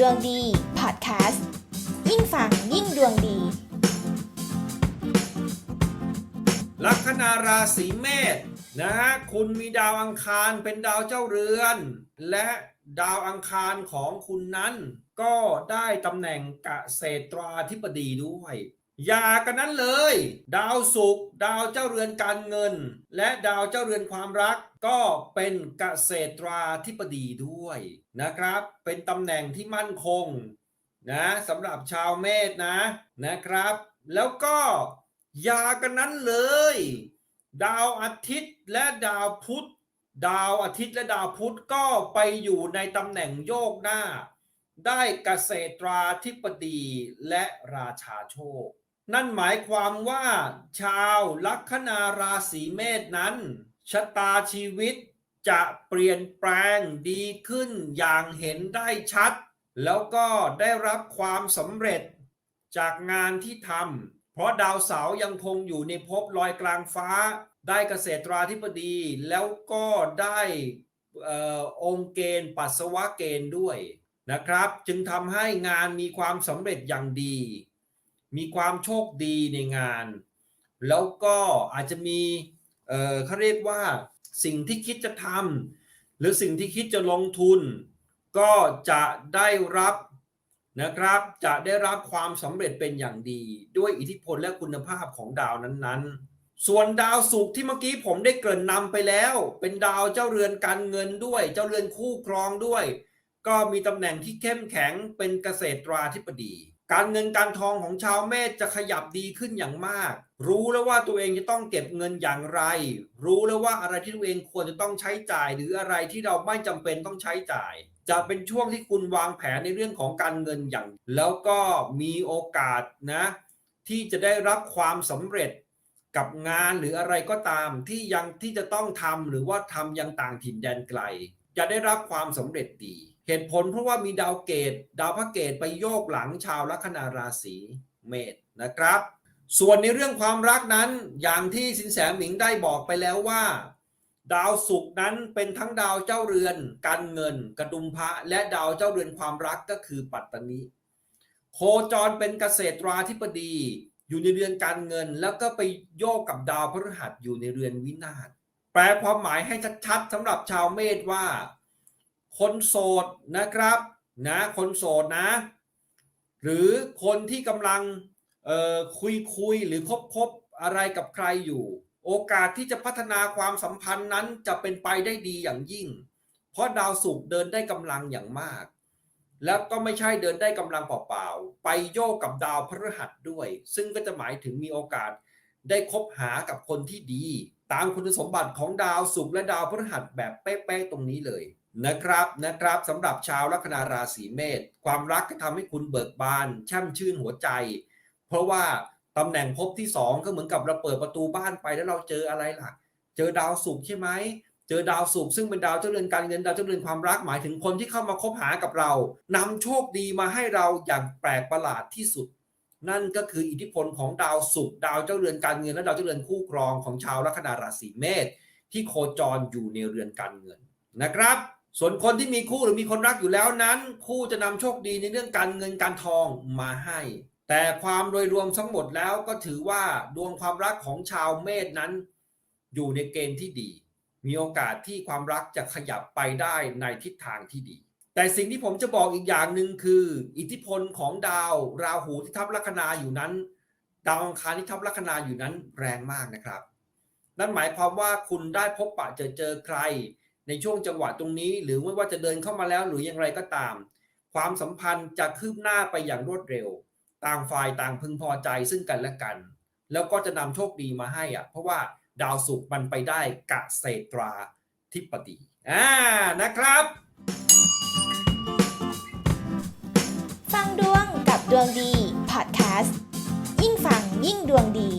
ดวงดีพอดแคสต์ยิ่งฟังยิ่งดวงดี ลัคนาราศีเมษนะฮะคุณมีดาวอังคารเป็นดาวเจ้าเรือน และดาวอังคารของคุณนั้น ก็ได้ตำแหน่งกเกษตราธิบดีด้วย อย่ากันนั้นเลย ดาวศุกร์ดาวเจ้าเรือนการเงิน และดาวเจ้าเรือนความรัก ก็เป็นเกษตราธิบดีด้วยนะครับ เป็นตำแหน่งที่มั่นคงนะสำหรับชาวเมษนะนะครับ แล้วก็อย่ากันนั้นเลย ดาวอาทิตย์และดาวพุธดาวอาทิตย์และดาวพุธก็ไปอยู่ในตำแหน่งโยกหน้า ได้เกษตราธิบดีและราชาโชค นั่นหมายความว่า ชาวลัคนาราศีเมษนั้น ชะตาชีวิตจะเปลี่ยนแปลงดีขึ้นอย่างเห็นได้ชัด แล้วก็ได้รับความสำเร็จจากงานที่ทำเพราะดาวเสาร์ยังคงอยู่ในภพลอยกลางฟ้า ได้เกษตราธิบดีแล้วก็ได้เอ่อองค์เกณฑ์ปัสสาวะเกณฑ์ด้วยนะครับ จึงทำให้งานมีความสำเร็จอย่างดี มีความโชคดีในงาน แล้วก็อาจจะมีเอ่อเขาเรียกว่าสิ่งที่คิดจะทำหรือสิ่งที่คิดจะลงทุน ก็จะได้รับนะครับ จะได้รับความสำเร็จเป็นอย่างดี ด้วยอิทธิพลและคุณภาพของดาวนั้นๆ ส่วนดาวศุกร์ที่เมื่อกี้ผมได้เกริ่นนำไปแล้ว เป็นดาวเจ้าเรือนการเงินด้วย เจ้าเรือนคู่ครองด้วย ก็มีตำแหน่งที่เข้มแข็งเป็นเกษตราธิบดี การเงินการทองของชาวเมษจะขยับดีขึ้นอย่างมาก รู้แล้วว่าตัวเองจะต้องเก็บเงินอย่างไร รู้แล้วว่าอะไรที่ตัวเองควรจะต้องใช้จ่าย หรืออะไรที่เราไม่จำเป็นต้องใช้จ่าย จะเป็นช่วงที่คุณวางแผนในเรื่องของการเงินอย่าง แล้วก็มีโอกาสนะ ที่จะได้รับความสำเร็จกับงานหรืออะไรก็ตามที่ยังที่จะต้องทำหรือว่าทำยังต่างถิ่นแดนไกล จะได้รับความสำเร็จดี เหตุผลเพราะว่ามีดาวเกตดาวพระเกตไปโยกหลังชาวลัคนาราศีเมษนะครับ ส่วนในเรื่องความรักนั้นอย่างที่สินแสหมิงได้บอกไปแล้วว่า ดาวศุกร์นั้นเป็นทั้งดาวเจ้าเรือน การเงิน กระดุมพระและดาวเจ้าเรือนความรักก็คือปัตตานีโคจรเป็นเกษตราธิบดี อยู่ในเรือนการเงิน แล้วก็ไปโยกกับดาวพฤหัสอยู่ในเรือนวินาศแปลความหมายให้ชัดๆสำหรับชาวเมษว่า คนโสดนะครับนะคนโสดนะ หรือคนที่กำลังคุยคุยหรือคบคบอะไรกับใครอยู่ โอกาสที่จะพัฒนาความสัมพันธ์นั้นจะเป็นไปได้ดีอย่างยิ่ง เพราะดาวศุกร์เดินได้กำลังอย่างมาก แล้วก็ไม่ใช่เดินได้กำลังเปล่าๆไปโยกกับดาวพฤหัสด้วย ซึ่งก็จะหมายถึงมีโอกาสได้คบหากับคนที่ดี ตามคุณสมบัติของดาวศุกร์และดาวพฤหัสแบบเป๊ะๆตรงนี้เลย นะครับนะครับสำหรับชาวลัคนาราศีเมษความรักก็ทำให้คุณเบิกบานช่มชื่นหัวใจ เพราะว่าตำแหน่งภพที่สองก็เหมือนกับเราเปิดประตูบ้านไปแล้วเราเจออะไรล่ะ เจอดาวศุกร์ใช่ไหมเจอดาวศุกร์ซึ่งเป็นดาวเจ้าเรือนการเงินดาวเจ้าเรือนความรักหมายถึงคนที่เข้ามาคบหากับเรานำโชคดีมาให้เราอย่างแปลกประหลาดที่สุด นั่นก็คืออิทธิพลของดาวศุกร์ดาวเจ้าเรือนการเงินและดาวเจ้าเรือนคู่ครองของชาวลัคนาราศีเมษที่โคจรอยู่ในเรือนการเงินนะครับ ส่วนคนที่มีคู่หรือมีคนรักอยู่แล้วนั้น คู่จะนำโชคดีในเรื่องการเงินการทองมาให้ แต่ความโดยรวมทั้งหมดแล้วก็ถือว่าดวงความรักของชาวเมษนั้น อยู่ในเกณฑ์ที่ดี มีโอกาสที่ความรักจะขยับไปได้ในทิศทางที่ดี แต่สิ่งที่ผมจะบอกอีกอย่างหนึ่งคือ อิทธิพลของดาวราหูที่ทับลัคนาอยู่นั้น ดาวอังคารที่ทับลัคนาอยู่นั้นแรงมากนะครับ นั่นหมายความว่าคุณได้พบปะเจอเจอใคร ในช่วงจังหวะตรงนี้ หรือไม่ว่าจะเดินเข้ามาแล้วหรืออย่างไรก็ตาม ความสัมพันธ์จะคืบหน้าไปอย่างรวดเร็ว ต่างฝ่ายต่างพึงพอใจซึ่งกันและกัน แล้วก็จะนำโชคดีมาให้อะเพราะว่าดาวศุกร์มันไปได้กะเศตราธิปดีอ่านะครับ ฟังดวงกับดวงดีพอดแคสต์ยิ่งฟังยิ่งดวงดี